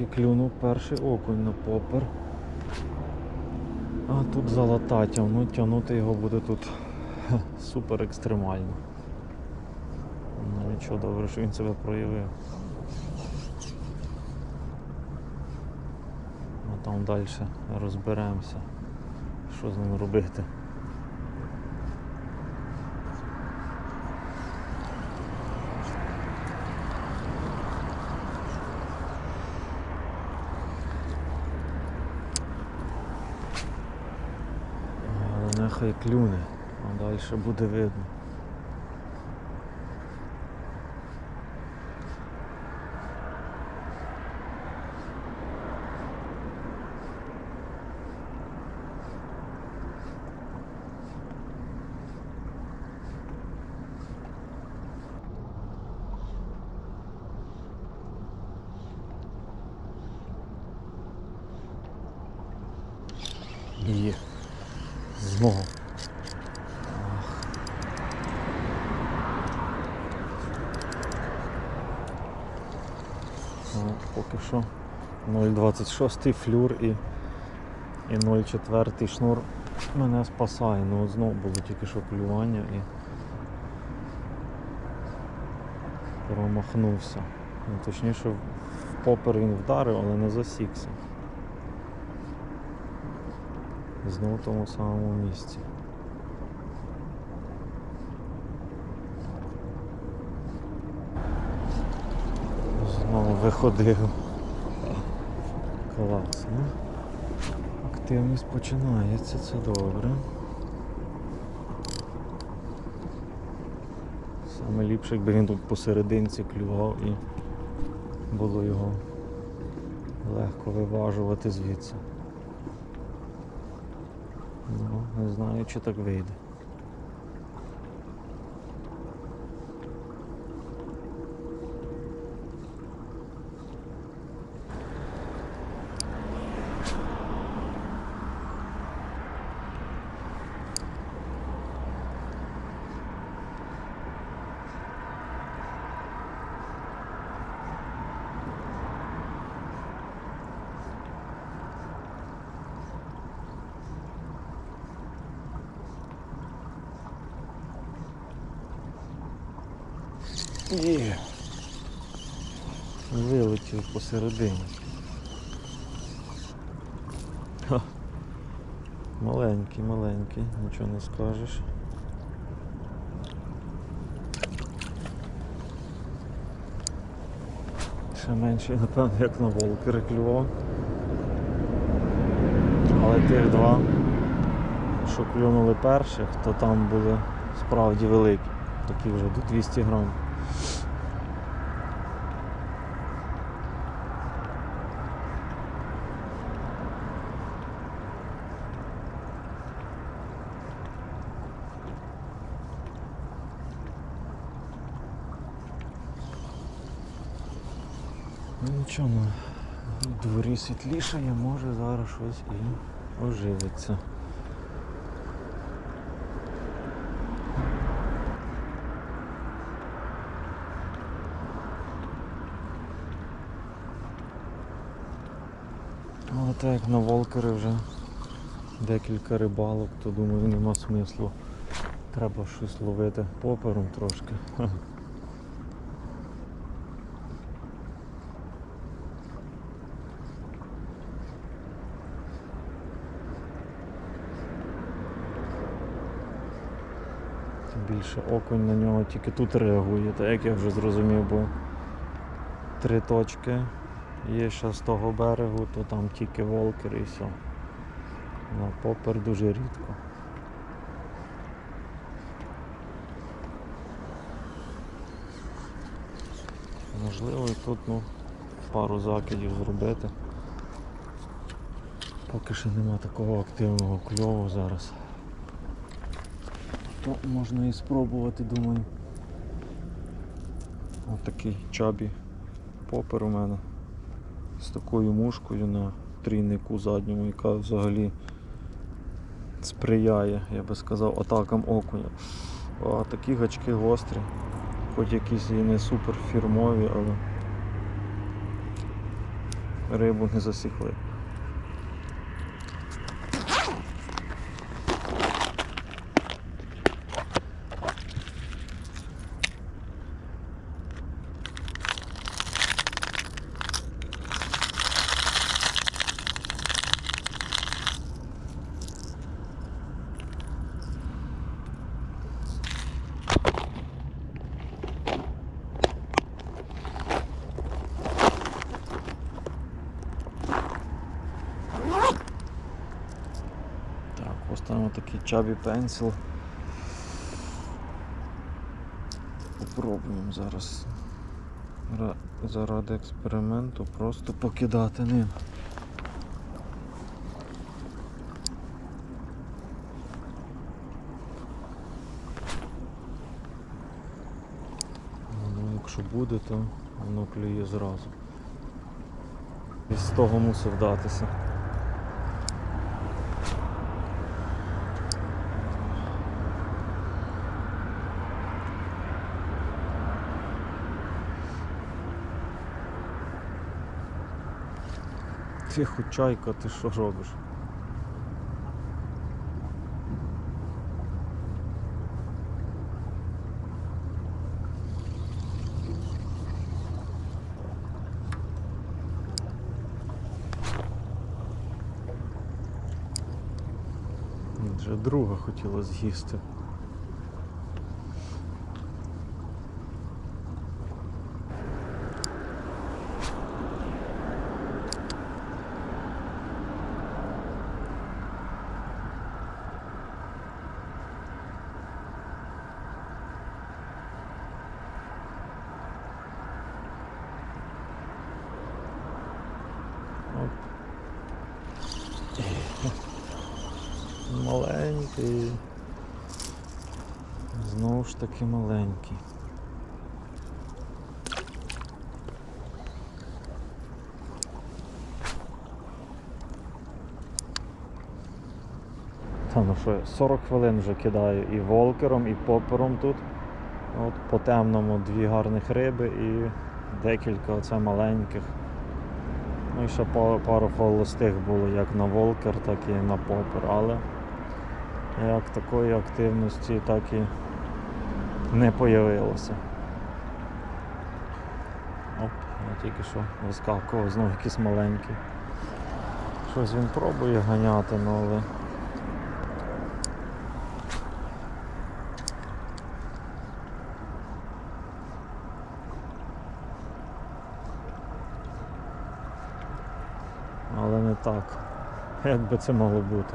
і клюнув перший окунь на попер. А тут золота тягнуть, тягнути його буде тут супер екстремально. Ну нічого добре, що він себе проявив. А там далі розберемося, що з ним робити. Але нехай клюне, а далі буде видно. Є. Знову. Ну, поки що 0,26 флюр і, і 0,4 шнур мене спасає. Ну от знову було тільки що клювання і промахнувся. Ну, точніше, в попер він вдарив, але не засікся. Знову в тому самому місці. Знову виходив. Клас, ну. Активність починається, це добре. Саме ліпше, якби він тут посерединці клював і було його легко виважувати звідси. Ну, не знаю, чи так вийде. Є. Вилетів посередині. Маленький, маленький, нічого не скажеш. Ще менший, напевно, як на волкери клював. Але тих два, що клюнули перших, то там були справді великі. Такі вже до 200 грам. Ну нічого, на дворі світлішає, може зараз щось і оживиться. Але так як на волкери вже декілька рибалок, то думаю нема смислу. Треба щось ловити попером трошки. більше окунь на нього тільки тут реагує, так як я вже зрозумів, бо три точки є ще з того берегу, то там тільки волкер і все. На попер дуже рідко. Можливо і тут ну, пару закидів зробити. Поки що нема такого активного кльову зараз. То можна і спробувати, думаю. Ось такий чабі попер у мене з такою мушкою на трійнику задньому, яка взагалі сприяє, я би сказав, атакам окуня. А такі гачки гострі, хоч якісь і не супер фірмові, але рибу не засікли. Так, чабі пенсил. Попробуємо зараз заради експерименту просто покидати ним. Ну, якщо буде, то воно клює зразу. І з того мусив датися. Ти хучайка, ти що робиш? Вже друга хотіла з'їсти. Оп. Маленький. Знову ж таки маленький. Та ну що, 40 хвилин вже кидаю і волкером, і попером тут. От по темному дві гарних риби і декілька оце маленьких. Ну і ще пару холостих було як на волкер, так і на попер, але як такої активності так і не появилося. Оп, я тільки що вискакував, знову якийсь маленький. Щось він пробує ганяти, ну але. Але не так. Як би це могло бути?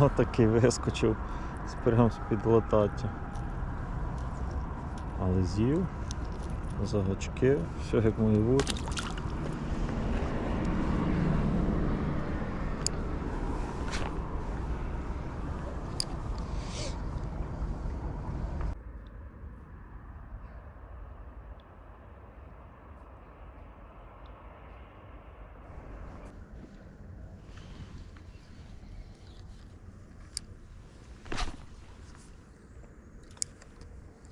Отакий вискочив прямо з-під лотаття. Але з'їв, загачки, все як мої бути.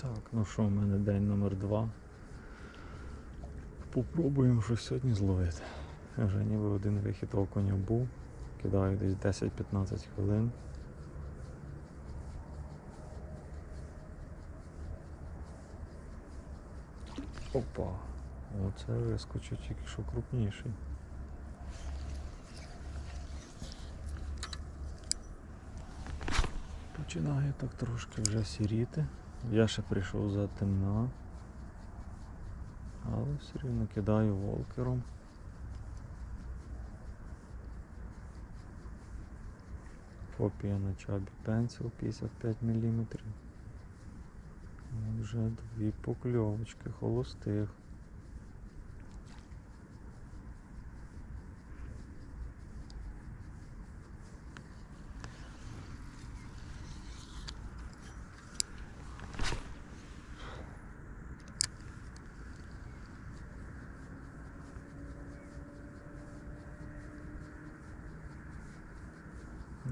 Так, ну що, у мене день номер два. Попробуємо щось сьогодні зловити. Вже ніби один вихід окуня був. Кидаю десь 10-15 хвилин. Опа! Оце вискочив тільки що крупніший. Починає так трошки вже сіріти. Я ще прийшов за темна. Але все рівно кидаю волкером. Копія на чабі пенсил 55 мм. Вже дві покльовочки холостих.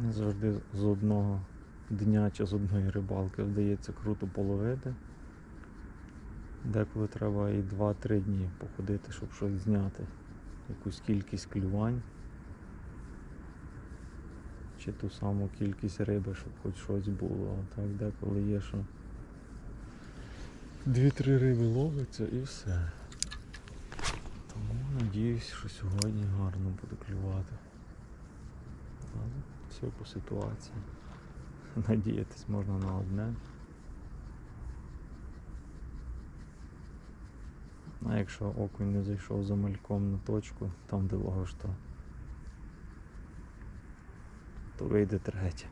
Не завжди з одного дня чи з одної рибалки вдається круто половити. Деколи треба і 2-3 дні походити, щоб щось зняти. Якусь кількість клювань. Чи ту саму кількість риби, щоб хоч щось було. А так деколи є, що 2-3 риби ловиться і все. Тому надіюсь, що сьогодні гарно буде клювати. Все по ситуації. Надіятись можна на одне. А якщо окунь не зайшов за мальком на точку, там де то, то вийде третє.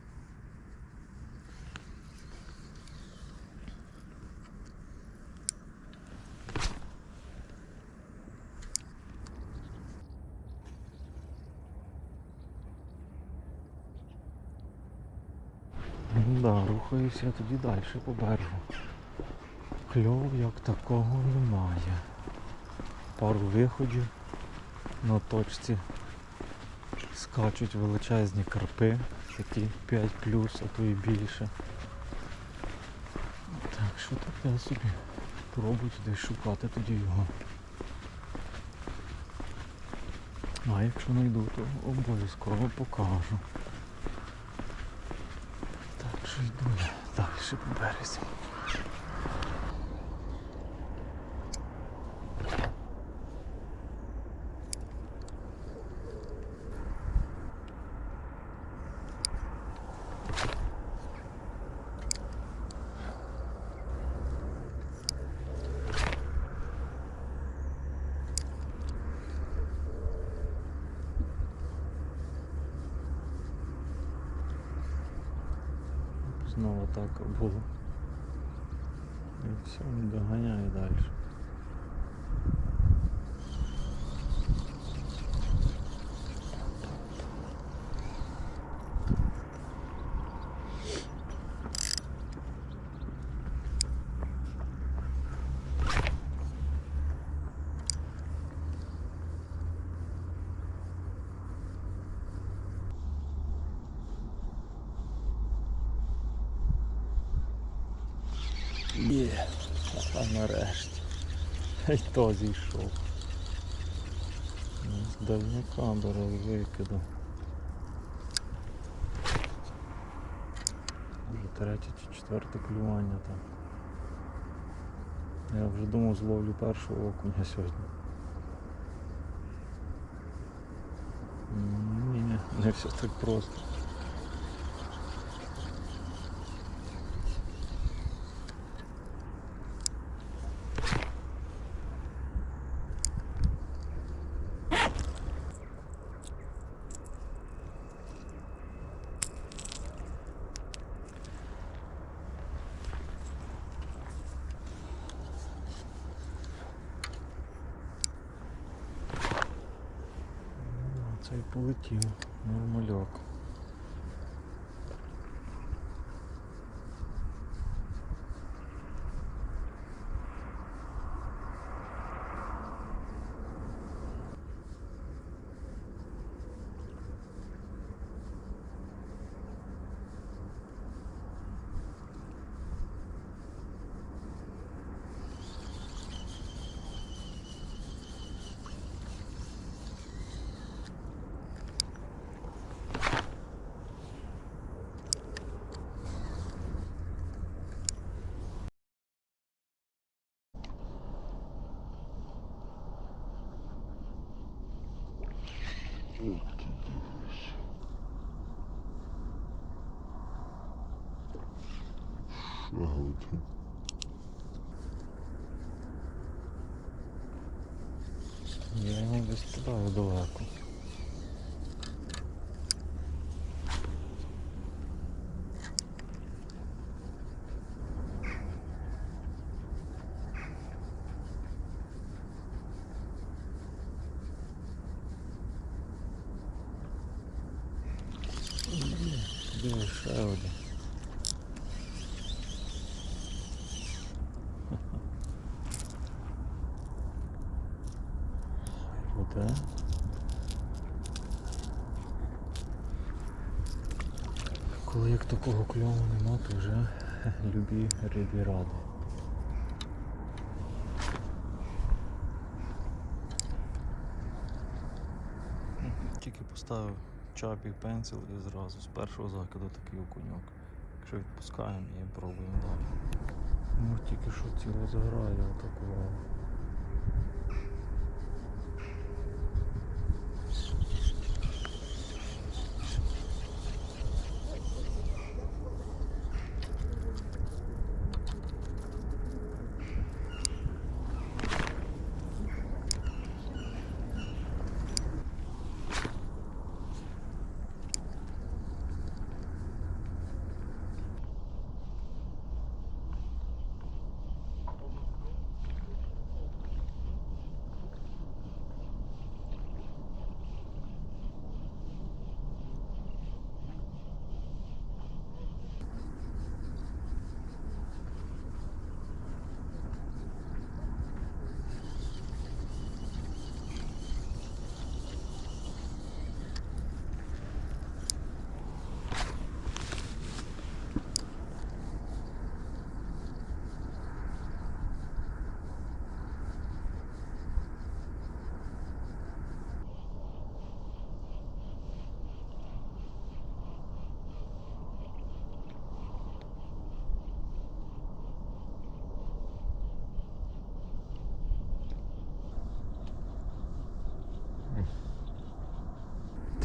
Да, рухаюся тоді далі по берегу. Кльов як такого немає. Пару виходів на точці скачуть величезні карпи, такі 5 плюс, а то і більше. Так що таке собі. Пробую десь шукати тоді його. А якщо знайду, то обов'язково покажу. Так що Так, ще по березі. І все, догоняю далі. Є, а нарешті. Й то зійшов. З дальняка бере викиду. Вже третє чи четверте клювання там. Я вже думав зловлю першого окуня сьогодні. Ні, не все так просто. Ну, Цей полетів. Нормальок. Ага. Я не достигаю далеко. Дивишь, ще один. Такого кльову нема, то вже любі рибі ради. Тільки поставив чапік пенсил і зразу з першого закиду такий окуньок. Якщо відпускаємо і пробуємо далі. Ну тільки що ціло заграє отакого.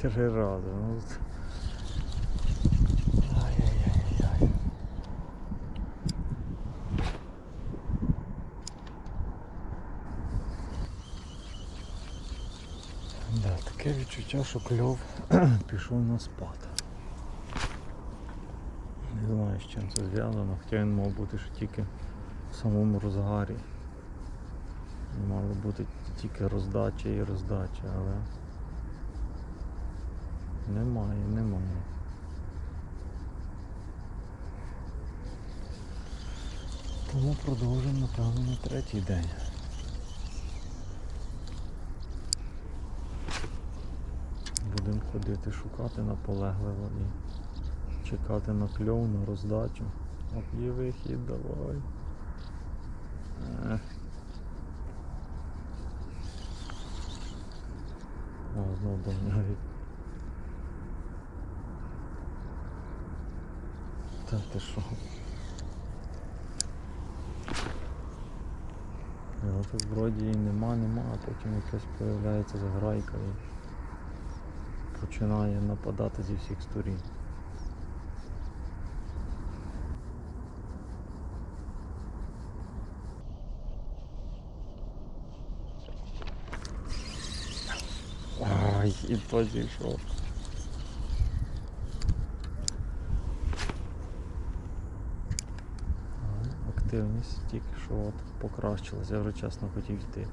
Три рази. Ну. Да, таке відчуття, що кльов пішов на спад. Не знаю, з чим це зв'язано, хоча він мав бути що тільки в самому розгарі. Мало бути тільки роздача і роздача, але немає, немає. Тому продовжимо, напевно, на третій день. Будемо ходити шукати наполегливо і чекати на кльов, на роздачу. Оп, є вихід, давай. Ех. О, знов навіть. Та ти що? Ну, тут вроді і нема, нема, а потім якась появляється заграйка і починає нападати зі всіх сторін. Ай, і то зійшов. Але Активність тільки що от покращилась, я вже чесно хотів йти.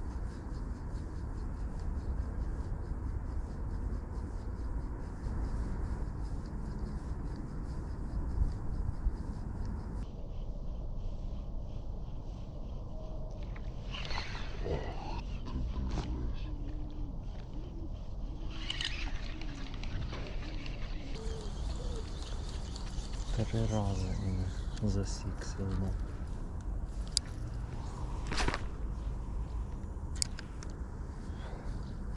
Три рази він засікся знов.